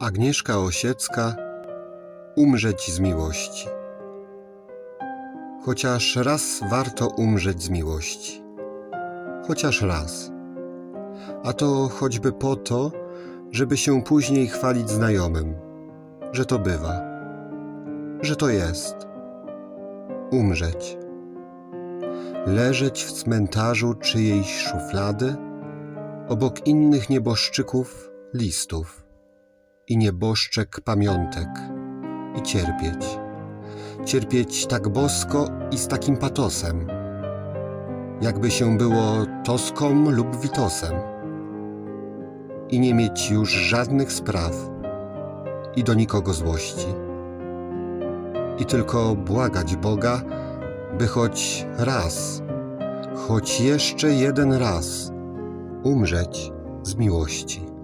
Agnieszka Osiecka Umrzeć z miłości. Chociaż raz warto umrzeć z miłości. Chociaż raz. A to choćby po to, żeby się później chwalić znajomym, że to bywa, że to jest. Umrzeć. Leżeć w cmentarzu czyjejś szuflady, obok innych nieboszczyków listów i nieboszczek pamiątek i cierpieć. Cierpieć tak bosko i z takim patosem, jakby się było Toską lub Witosem. I nie mieć już żadnych spraw i do nikogo złości. I tylko błagać Boga, by choć raz, choć jeszcze jeden raz umrzeć z miłości.